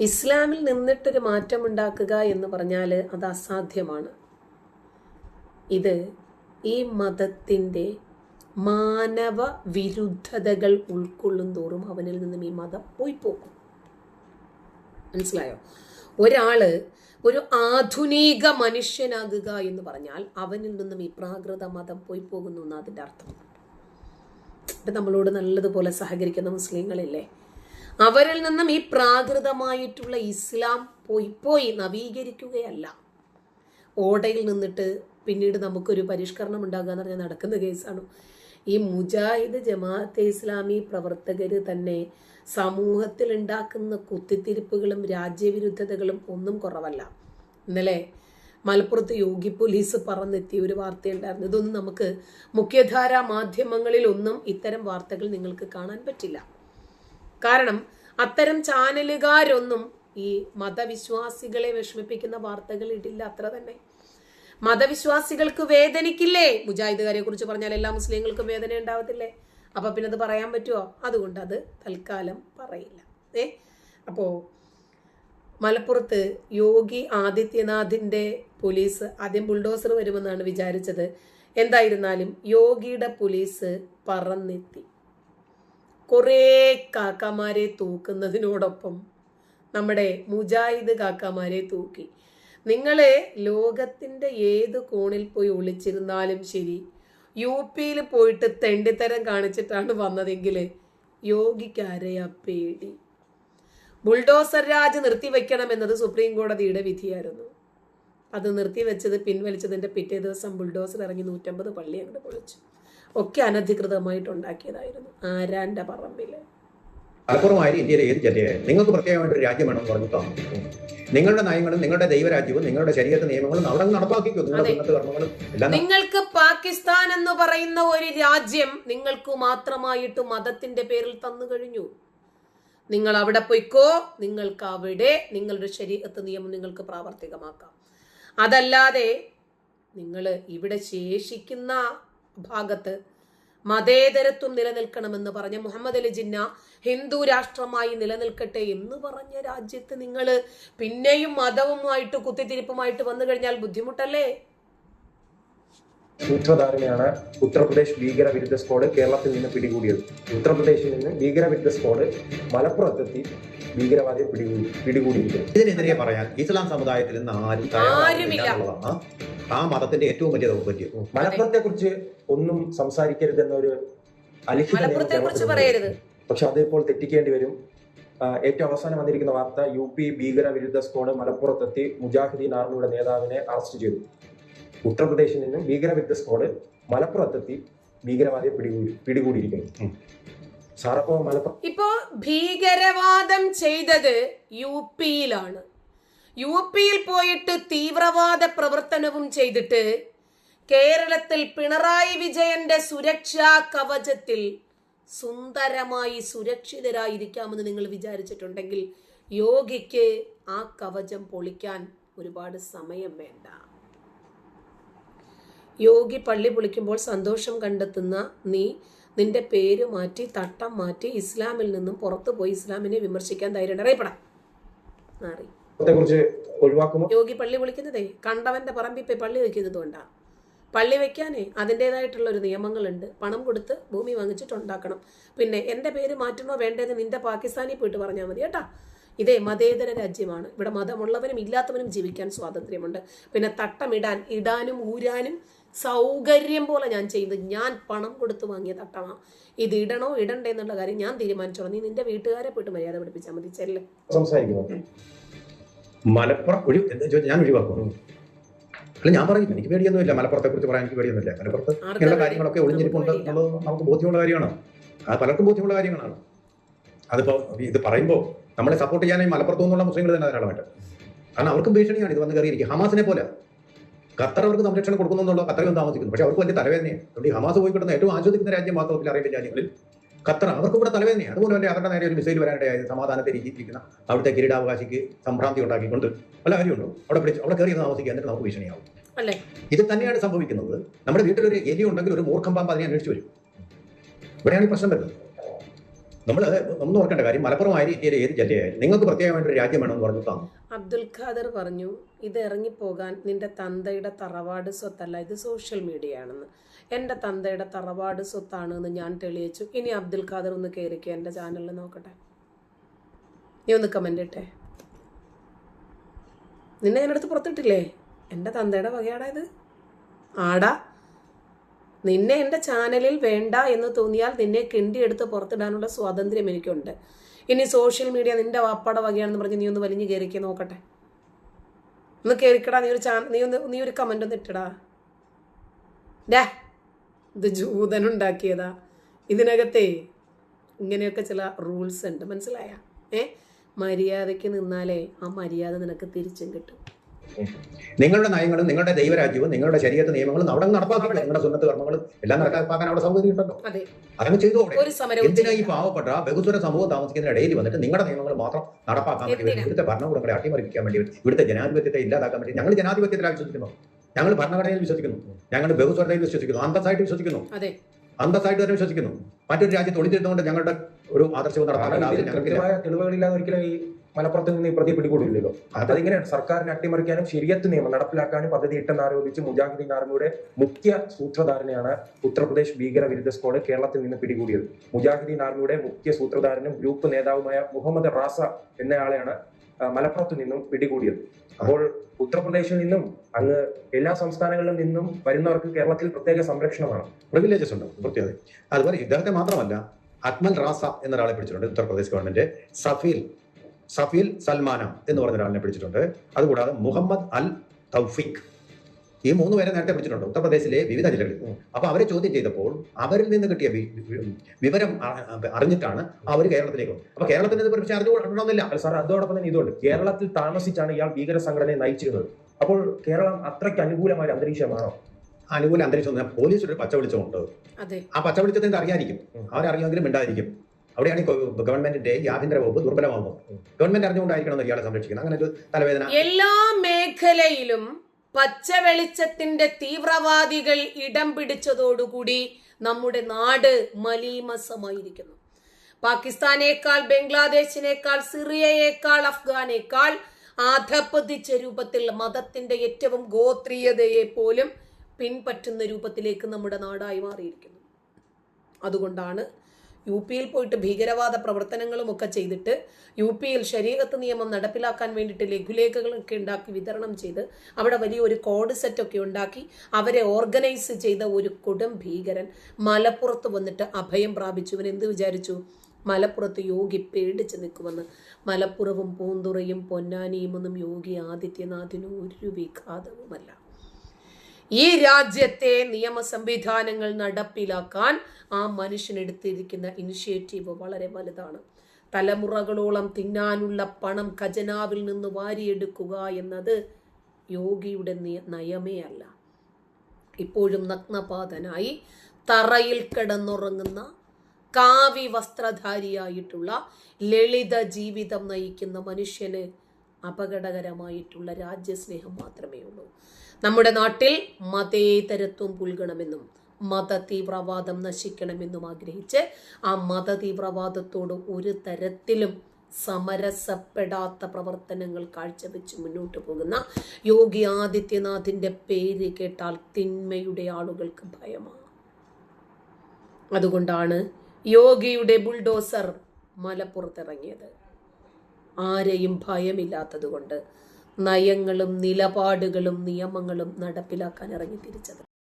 ഇസ്ലാമിൽ നിന്നിട്ടൊരു മാറ്റം ഉണ്ടാക്കുക എന്ന് പറഞ്ഞാൽ അത് അസാധ്യമാണ്. ഇത് ഈ മതത്തിന്റെ മാനവ വിരുദ്ധതകൾ ഉൾക്കൊള്ളും തോറും അവനിൽ നിന്നും ഈ മതം പോയി പോകും മനസ്സിലായോ? ഒരാൾ ഒരു ആധുനിക മനുഷ്യനാകുക എന്ന് പറഞ്ഞാൽ അവനിൽ നിന്നും ഈ പ്രാകൃത മതം പോയി പോകുന്നു എന്നതിന്റെ അർത്ഥം. ഇപ്പം നമ്മളോട് നല്ലതുപോലെ സഹകരിക്കുന്ന മുസ്ലിങ്ങളില്ലേ? അവരിൽ നിന്നും ഈ പ്രാകൃതമായിട്ടുള്ള ഇസ്ലാം പോയി പോയി നവീകരിക്കുകയല്ല. ഓടയിൽ നിന്നിട്ട് പിന്നീട് നമുക്കൊരു പരിഷ്കരണം ഉണ്ടാകുക എന്ന് പറഞ്ഞാൽ നടക്കുന്ന കേസാണ്. ഈ മുജാഹിദ് ജമാഅത്തെ ഇസ്ലാമി പ്രവർത്തകർ തന്നെ സമൂഹത്തിൽ ഉണ്ടാക്കുന്ന കുത്തിത്തിരിപ്പുകളും രാജ്യവിരുദ്ധതകളും ഒന്നും കുറവല്ല. ഇന്നലെ മലപ്പുറത്ത് യോഗി പോലീസ് പറന്നെത്തിയ ഒരു വാർത്തയുണ്ടായിരുന്നു. ഇതൊന്നും നമുക്ക് മുഖ്യധാരാ മാധ്യമങ്ങളിലൊന്നും ഇത്തരം വാർത്തകൾ നിങ്ങൾക്ക് കാണാൻ പറ്റില്ല. കാരണം അത്തരം ചാനലുകാരൊന്നും ഈ മതവിശ്വാസികളെ വിഷമിപ്പിക്കുന്ന വാർത്തകൾ ഇടില്ല അത്ര തന്നെ. മതവിശ്വാസികൾക്ക് വേദനിക്കില്ലേ? മുജാഹിദുകാരെ കുറിച്ച് പറഞ്ഞാൽ എല്ലാ മുസ്ലിങ്ങൾക്കും വേദന ഉണ്ടാവത്തില്ലേ? അപ്പൊ പിന്നെ അത് പറയാൻ പറ്റുമോ അതുകൊണ്ട് അത് തൽക്കാലം പറയില്ല. ഏ? അപ്പോ മലപ്പുറത്ത് യോഗി ആദിത്യനാഥിന്റെ പോലീസ് ആദ്യം ബുൾഡോസർ വരുമെന്നാണ് വിചാരിച്ചത്. എന്തായിരുന്നാലും യോഗിയുടെ പോലീസ് പറന്നെത്തി. കുറേ കാക്കമാരെ തൂക്കുന്നതിനോടൊപ്പം നമ്മുടെ മുജാഹിദ് കാക്കമാരെ തൂക്കി. നിങ്ങളെ ലോകത്തിന്റെ ഏത് കോണിൽ പോയി ഒളിച്ചിരുന്നാലും ശരി യു പിയിൽ പോയിട്ട് തെണ്ടിത്തരം കാണിച്ചിട്ടാണ് വന്നതെങ്കിൽ യോഗിക്കാരെയാ പേടി. ബുൾഡോസർ രാജ് നിർത്തിവെക്കണമെന്നത് സുപ്രീം കോടതിയുടെ വിധിയായിരുന്നു. അത് നിർത്തിവെച്ചത് പിൻവലിച്ചതിന്റെ പിറ്റേ ദിവസം ബുൾഡോസർ ഇറങ്ങി നൂറ്റമ്പത് പള്ളി അങ്ങോട്ട് പൊളിച്ചു. ഒക്കെ അനധികൃതമായിട്ട് ഉണ്ടാക്കിയതായിരുന്നു ആരാന്റെ പറമ്പിൽ? മലപ്പുറമായാലും ഇന്ത്യയിലെ ഏത് ജില്ലയായാലും നിങ്ങൾക്ക് പ്രത്യേകമായിട്ട് ഒരു രാജ്യം വേണമെന്ന് പറഞ്ഞിട്ടോ നിങ്ങളുടെ നയങ്ങളും നിങ്ങളുടെ ദൈവരാജ്യവും നിങ്ങളുടെ ശരീരത്തെ നിയമങ്ങളും അവിടെ നടപ്പാക്കിക്കോ. നിങ്ങളുടെ ഉന്നത കർമ്മങ്ങളും എല്ലാം നിങ്ങൾക്ക് പാകിസ്ഥാൻ എന്ന് പറയുന്ന ഒരു രാജ്യം നിങ്ങൾക്ക് മാത്രമായിട്ട് മതത്തിന്റെ പേരിൽ തന്നു കഴിഞ്ഞു. നിങ്ങൾ അവിടെ പോയിക്കോ നിങ്ങൾക്ക് അവിടെ നിങ്ങളുടെ ശരീരത്തെ നിയമം നിങ്ങൾക്ക് പ്രാവർത്തികമാക്കാം. അതല്ലാതെ നിങ്ങൾ ഇവിടെ ശേഷിക്കുന്ന ഭാഗത്ത് മതേതരത്വം നിലനിൽക്കണമെന്ന് പറഞ്ഞ മുഹമ്മദ് അലി ജിന്ന ഹിന്ദു രാഷ്ട്രമായി നിലനിൽക്കട്ടെ എന്ന് പറഞ്ഞ രാജ്യത്ത് നിങ്ങൾ പിന്നെയും മതവുമായിട്ട് കുത്തിത്തിരിപ്പുമായിട്ട് വന്നു കഴിഞ്ഞാൽ ബുദ്ധിമുട്ടല്ലേ? സൂത്രധാരണയാണ് ഉത്തർപ്രദേശ് ഭീകര വിരുദ്ധ സ്ക്വാഡ് കേരളത്തിൽ നിന്ന് പിടികൂടിയത്. ഉത്തർപ്രദേശിൽ നിന്ന് ഭീകര വിരുദ്ധ സ്ക്വാഡ് മലപ്പുറത്തെത്തി ഭീകരവാദിയെ പിടികൂടി പിടികൂടിയിരിക്കുന്നു. ഇതിനെതിരെ പറയാൻ ഇസ്ലാം സമുദായത്തിൽ നിന്ന് ആരും ആ മതത്തിന്റെ ഏറ്റവും വലിയ ദൗർബല്യം. മലപ്പുറത്തെ കുറിച്ച് ഒന്നും അലിഖിത മലപ്പുറത്തെ കുറിച്ച് പറയരുത്. പക്ഷെ അതിപ്പോൾ തെറ്റിക്കേണ്ടി വരും. ഏറ്റവും അവസാനം വന്നിരിക്കുന്ന വാർത്ത യു പി ഭീകര വിരുദ്ധ സ്ക്വാഡ് മലപ്പുറത്തെത്തി മുജാഹിദീൻ ആർമിയുടെ നേതാവിനെ അറസ്റ്റ് ചെയ്തു. ഉത്തർപ്രദേശിൽ നിന്ന് ഭീകരവിരുദ്ധ സ്കോഡ് സ്ക്വാഡ് മലപ്പുറത്തെത്തി ഭീകരവാദിയെ പിടികൂടി പിടികൂടിയിരിക്കുന്നു. സാറപ്പോ മലപ്പുറം ഇപ്പോ ഭീകരവാദം ചെയ്തത് യു പിയിലാണ്. യു പിയിൽ പോയിട്ട് തീവ്രവാദ പ്രവർത്തനവും ചെയ്തിട്ട് കേരളത്തിൽ പിണറായി വിജയന്റെ സുരക്ഷാ കവചത്തിൽ സുന്ദരമായി സുരക്ഷിതരായിരിക്കാമെന്ന് നിങ്ങൾ വിചാരിച്ചിട്ടുണ്ടെങ്കിൽ യോഗിക്ക് ആ കവചം പൊളിക്കാൻ ഒരുപാട് സമയം വേണ്ട. യോഗി പള്ളി പൊളിക്കുമ്പോൾ സന്തോഷം കണ്ടെത്തുന്ന നീ നിന്റെ പേര് മാറ്റി തട്ടം മാറ്റി ഇസ്ലാമിൽ നിന്നും പുറത്തു പോയി ഇസ്ലാമിനെ വിമർശിക്കാൻ ധൈര്യം അറിയപ്പെടാം. മാറി. യോഗി പള്ളി വിളിക്കുന്നതേ കണ്ടവന്റെ പറമ്പിൽ പോയി പള്ളി വെക്കുന്നത് കൊണ്ടാ. പള്ളി വെക്കാനേ അതിന്റെതായിട്ടുള്ള ഒരു നിയമങ്ങളുണ്ട്. പണം കൊടുത്ത് ഭൂമി വാങ്ങിച്ചിട്ട് ഉണ്ടാക്കണം പിന്നെ എന്റെ പേര് മാറ്റണോ വേണ്ടതെന്ന് നിന്റെ പാകിസ്ഥാനിൽ പോയിട്ട് പറഞ്ഞാൽ മതി കേട്ടാ. ഇതേ മതേതര രാജ്യമാണ്. ഇവിടെ മതമുള്ളവനും ഇല്ലാത്തവനും ജീവിക്കാൻ സ്വാതന്ത്ര്യമുണ്ട്. പിന്നെ തട്ടമിടാൻ ഇടാനും ഊരാനും സൗകര്യം പോലെ ഞാൻ ചെയ്യുന്നത്. ഞാൻ പണം കൊടുത്ത് വാങ്ങിയ തട്ടമാണ് ഇത് ഇടണോ ഇടണ്ടേ എന്നുള്ള കാര്യം ഞാൻ തീരുമാനിച്ചോളാം. നീ നിന്റെ വീട്ടുകാരെ പോയിട്ട് മര്യാദ പഠിപ്പിച്ചാൽ മതി. ചെല്ല്. സംസാരിക്കുന്നു മലപ്പുറം ഒഴി ഞാൻ ഒഴിവാക്കും അല്ല ഞാൻ പറയും എനിക്ക് പേടിയൊന്നുമില്ല. മലപ്പുറത്തെ കുറിച്ച് പറയാൻ എനിക്ക് പേടിയൊന്നുമില്ല. മലപ്പുറത്ത് ഇങ്ങനെയുള്ള കാര്യങ്ങളൊക്കെ ഒളിഞ്ഞിരിപ്പുണ്ട് എന്നുള്ളത് നമുക്ക് ബോധ്യമുള്ള കാര്യമാണ്. അത് പലർക്കും ബോധ്യമുള്ള കാര്യങ്ങളാണ്. അതിപ്പോ ഇത് പറയുമ്പോൾ നമ്മളെ സപ്പോർട്ട് ചെയ്യാനായി മലപ്പുറത്തു നിന്നുള്ള മുസ്ലിങ്ങൾ തന്നെ ധാരാളമായിട്ട്. കാരണം അവർക്കും ഭീഷണിയാണ് ഇത് വന്ന് കയറിയിരിക്കും ഹമാസിനെ പോലെ ഖത്തർ അവർക്ക് സംരക്ഷണം കൊടുക്കുന്നു എന്നുള്ള ഖത്തറിൽ താമസിക്കുന്നു. പക്ഷെ അവർക്ക് വലിയ തലവേദനയാണ്. അതുകൊണ്ട് ഈ ഹമാസ് പോയി കിട്ടുന്ന ഏറ്റവും ആസ്വദിക്കുന്ന രാജ്യം വാസ്തവത്തിൽ അറേബ്യൻ രാജ്യങ്ങളിൽ ഖത്തർ അവർക്ക് ഇവിടെ തലവേദനയാണ്. അതുപോലെ തന്നെ അവരുടെ നേരെ ഒരു മിസൈൽ വരാനിടയായത് സമാധാനത്തെ രീതിയിരിക്കുന്ന അവിടുത്തെ കിരീടാവകാശിക്ക് സംഭ്രാന്തി ഉണ്ടാക്കിക്കൊണ്ട് പല കാര്യമുണ്ടോ? അവിടെ പിടിച്ച് അവിടെ കയറി താമസിക്കുക എന്നിട്ട് നമുക്ക് ഭീഷണിയാവും. അല്ലേ? ഇത് തന്നെയാണ് സംഭവിക്കുന്നത്. നമ്മുടെ വീട്ടിലൊരു എലി ഉണ്ടെങ്കിൽ ഒരു മൂർഖം പാമ്പ് അതിനെ അന്വേഷിച്ച് വരും. ഇവിടെയാണ് ഈ പ്രശ്നം വരുന്നത്. നമ്മൾ നമ്മൾ ഓർക്കേണ്ട കാര്യം മലപ്പുറം ആയിരിക്കും ഇന്ത്യയിലെ ഏത് ജില്ലയായാലും നിങ്ങൾക്ക് പ്രത്യേകമായിട്ട് ഒരു രാജ്യം വേണമെന്ന് പറഞ്ഞു തന്നു അബ്ദുൽ ഖാദർ പറഞ്ഞു ഇത് ഇറങ്ങിപ്പോകാൻ നിന്റെ തന്തയുടെ തറവാട് സ്വത്തല്ല ഇത് സോഷ്യൽ മീഡിയ ആണെന്ന് എന്റെ തന്തയുടെ തറവാട് സ്വത്താണ് എന്ന് ഞാൻ തെളിയിച്ചു. ഇനി അബ്ദുൽ ഖാദർ ഒന്ന് കയറിക്കുക എന്റെ ചാനലിൽ നോക്കട്ടെ. നീ ഒന്ന് കമന്റ് ഇട്ടേ. നിന്നെ ഞാനടുത്ത് പുറത്തിട്ടില്ലേ? എന്റെ തന്തയുടെ വകയാടാ ഇത്. ആടാ നിന്നെ എന്റെ ചാനലിൽ വേണ്ട എന്ന് തോന്നിയാൽ നിന്നെ കിണ്ടിയെടുത്ത് പുറത്തിടാനുള്ള സ്വാതന്ത്ര്യം എനിക്കുണ്ട്. ഇനി സോഷ്യൽ മീഡിയ നിന്റെ വാപ്പാട വകയാണെന്ന് പറഞ്ഞ് നീ ഒന്ന് വലിഞ്ഞു കയറിക്കേ നോക്കട്ടെ. ഒന്ന് കയറിക്കടാ നീ ഒരു ചാ നീ ഒന്ന് നീ ഒരു കമന്റ് ഒന്ന് ഇട്ടടാ. ഡാ ഇത് ജൂതനുണ്ടാക്കിയതാ ഇതിനകത്തെ ഇങ്ങനെയൊക്കെ ചില റൂൾസ് ഉണ്ട് മനസ്സിലായ? ഏ? മര്യാദയ്ക്ക് നിന്നാലേ ആ മര്യാദ നിനക്ക് തിരിച്ചും കിട്ടും. നിങ്ങളുടെ നയങ്ങളും നിങ്ങളുടെ ദൈവരാജ്യവും നിങ്ങളുടെ ശരീരത്തെ നിയമങ്ങളും അവിടെ നടപ്പാക്കില്ല നിങ്ങളുടെ സുന്നത്ത് കർമ്മങ്ങളും എല്ലാം നടപ്പാക്കാൻ അവിടെ സൗകര്യം ഉണ്ടല്ലോ. അതെ. അതങ്ങ് ചെയ്തു എന്തിനാ ഈ. പാവപ്പെട്ട ബഹുസ്വര സമൂഹം താമസിക്കുന്ന ഇടയിൽ വന്നിട്ട് നിങ്ങളുടെ നിയമങ്ങൾ മാത്രം നടപ്പാക്കാൻ വേണ്ടി? ഇവിടുത്തെ ഭരണകൂടങ്ങളെ അട്ടിമറിക്കാൻ വേണ്ടി ഇവിടുത്തെ ജനാധിപത്യത്തെ ഇല്ലാതാക്കാൻ വേണ്ടി ഞങ്ങൾ ജനാധിപത്യത്തിൽ വിശ്വസിക്കുന്നു. ഞങ്ങൾ ഭരണഘടനയിൽ വിശ്വസിക്കുന്നു. ഞങ്ങൾ ബഹുസ്വരതയിൽ വിശ്വസിക്കുന്നു. അന്തസ്സായിട്ട് വിശ്വസിക്കുന്നു. അതെ. അന്തസ്സായിട്ട് തന്നെ വിശ്വസിക്കുന്നു. മറ്റൊരു രാജ്യത്ത് ഒളിച്ചിരുന്നുകൊണ്ട് ഞങ്ങളുടെ ഒരു ആദർശവും ആവശ്യം ഞങ്ങൾക്കില്ല തെളിവുകളില്ലാതെ ഒരിക്കലും ഈ മലപ്പുറത്ത് നിന്ന് ഈ പ്രതി പിടികൂടില്ലല്ലോ അതിങ്ങനെയാണ്. സർക്കാരിനെ അട്ടിമറിക്കാനും ശരിയത്ത് നിയമം നടപ്പിലാക്കാനും പദ്ധതി ഇട്ടെന്ന് ആരോപിച്ച് മുജാഹിദ്ദീൻ ആർമിയുടെ മുഖ്യ സൂത്രധാരനെയാണ് ഉത്തർപ്രദേശ് ഭീകരവിരുദ്ധ സ്ക്വാഡ് കേരളത്തിൽ നിന്ന് പിടികൂടിയത്. മുജാഹിദ്ദീൻ ആർമിയുടെ മുഖ്യ സൂത്രധാരനും ഗ്രൂപ്പ് നേതാവുമായ മുഹമ്മദ് റാസ എന്നയാളെയാണ് മലപ്പുറത്ത് നിന്നും പിടികൂടിയത്. അപ്പോൾ ഉത്തർപ്രദേശിൽ നിന്നും അങ്ങ് എല്ലാ സംസ്ഥാനങ്ങളിൽ നിന്നും വരുന്നവർക്ക് കേരളത്തിൽ പ്രത്യേക സംരക്ഷണമാണ്. പ്രിവിലേജസ് ഉണ്ട്? പ്രത്യേകത അതുപോലെ ഇദ്ദേഹത്തെ മാത്രമല്ല അക്മൽ റാസ എന്നൊരാളെ പിടിച്ചിട്ടുണ്ട് ഉത്തർപ്രദേശ് ഗവൺമെന്റ്. സഫീൽ സഫീൽ സൽമാന എന്ന് പറഞ്ഞ ഒരാളിനെ പിടിച്ചിട്ടുണ്ട്. അതുകൂടാതെ മുഹമ്മദ് അൽ തൗഫീഖ്. ഈ മൂന്ന് പേരെ നേരത്തെ പിടിച്ചിട്ടുണ്ട്. ഉത്തർപ്രദേശിലെ വിവിധ ജില്ലകളിൽ. അപ്പോൾ അവരെ ചോദ്യം ചെയ്തപ്പോൾ അവരിൽ നിന്ന് കിട്ടിയ വിവരം അറിഞ്ഞിട്ടാണ് അവർ കേരളത്തിലേക്ക് വന്നത്. അപ്പൊ കേരളത്തിൽ ഇത് പക്ഷേ അറിഞ്ഞുകൊള്ളണമെന്നില്ല അല്ല സാർ അതോടൊപ്പം തന്നെ ഇതുണ്ട്. കേരളത്തിൽ താമസിച്ചാണ് ഇയാൾ ഭീകര സംഘടനയെ നയിച്ചിരുന്നത്. അപ്പോൾ കേരളം അത്രയ്ക്ക് അനുകൂലമായ അന്തരീക്ഷമാണോ? അനുകൂല അന്തരീക്ഷം പോലീസ് ഒരു പച്ച വിളിച്ചമുണ്ട് അതെ. ആ പച്ച വെളിച്ചത്തിന്റെ അറിയായിരിക്കും അവരറിയാമെങ്കിലും മിണ്ടായിരിക്കും അവിടെയാണ് ഗവൺമെന്റിന്റെ ഈ ആഭ്യന്തര വകുപ്പ് ദുർബലമാകുന്നത് ഗവൺമെന്റ് അറിഞ്ഞുകൊണ്ടായിരിക്കണം ഇയാളെ സംരക്ഷിക്കുന്നത്. അങ്ങനെ ഒരു തലവേദന. എല്ലാ മേഖലയിലും പച്ച വെളിച്ചത്തിന്റെ തീവ്രവാദികൾ ഇടം പിടിച്ചതോടുകൂടി നമ്മുടെ നാട് മലീമസമായിരിക്കുന്നു. പാകിസ്ഥാനേക്കാൾ ബംഗ്ലാദേശിനേക്കാൾ സിറിയയേക്കാൾ അഫ്ഗാനേക്കാൾ ആധപ്പതിച്ച രൂപത്തിൽ മതത്തിന്റെ ഏറ്റവും ഗോത്രീയതയെ പോലും പിൻപറ്റുന്ന രൂപത്തിലേക്ക് നമ്മുടെ നാടായി മാറിയിരിക്കുന്നു. അതുകൊണ്ടാണ് യു പിയിൽ പോയിട്ട് ഭീകരവാദ പ്രവർത്തനങ്ങളും ഒക്കെ ചെയ്തിട്ട് യു പിയിൽ ശരീരത്ത് നിയമം നടപ്പിലാക്കാൻ വേണ്ടിയിട്ട് ലഘുലേഖകളൊക്കെ ഉണ്ടാക്കി വിതരണം ചെയ്ത് അവിടെ വലിയൊരു കോഡ് സെറ്റൊക്കെ ഉണ്ടാക്കി അവരെ ഓർഗനൈസ് ചെയ്ത ഒരു കൊടും ഭീകരൻ മലപ്പുറത്ത് വന്നിട്ട് അഭയം പ്രാപിച്ചു. എന്ത് വിചാരിച്ചു? മലപ്പുറത്ത് യോഗി പേടിച്ച് നിൽക്കുമെന്ന് മലപ്പുറവും പൂന്തുറയും പൊന്നാനിയും ഒന്നും യോഗി ആദിത്യനാഥിന് ഒരു വിഘാതവുമല്ല. ഈ രാജ്യത്തെ നിയമ സംവിധാനങ്ങൾ നടപ്പിലാക്കാൻ ആ മനുഷ്യനെടുത്തിരിക്കുന്ന ഇനിഷ്യേറ്റീവ് വളരെ വലുതാണ്. തലമുറകളോളം തിന്നാനുള്ള പണം ഖജനാവിൽ നിന്ന് വാരിയെടുക്കുക എന്നത് യോഗിയുടെ നിയ- നയമേ അല്ല. ഇപ്പോഴും നഗ്നപാതനായി തറയിൽ കിടന്നുറങ്ങുന്ന കാവി വസ്ത്രധാരിയായിട്ടുള്ള ലളിത ജീവിതം നയിക്കുന്ന മനുഷ്യന് അപകടകരമായിട്ടുള്ള രാജ്യസ്നേഹം മാത്രമേ ഉള്ളൂ. നമ്മുടെ നാട്ടിൽ മതേതരത്വം പുൽകണമെന്നും മത തീവ്രവാദം നശിക്കണമെന്നും ആഗ്രഹിച്ച് ആ മത തീവ്രവാദത്തോട് ഒരു തരത്തിലും സമരസപ്പെടാത്ത പ്രവർത്തനങ്ങൾ കാഴ്ചവെച്ച് മുന്നോട്ട് പോകുന്ന യോഗി ആദിത്യനാഥിന്റെ പേര് കേട്ടാൽ തിന്മയുടെ ആളുകൾക്ക് ഭയമാണ് അതുകൊണ്ടാണ് യോഗിയുടെ ബുൾഡോസർ മലപ്പുറത്തിറങ്ങിയത്. ആരെയും ഭയമില്ലാത്തതുകൊണ്ട് നയങ്ങളും നിലപാടുകളും നിയമങ്ങളും നടപ്പിലാക്കാൻ ഇറങ്ങി തിരിച്ചത്.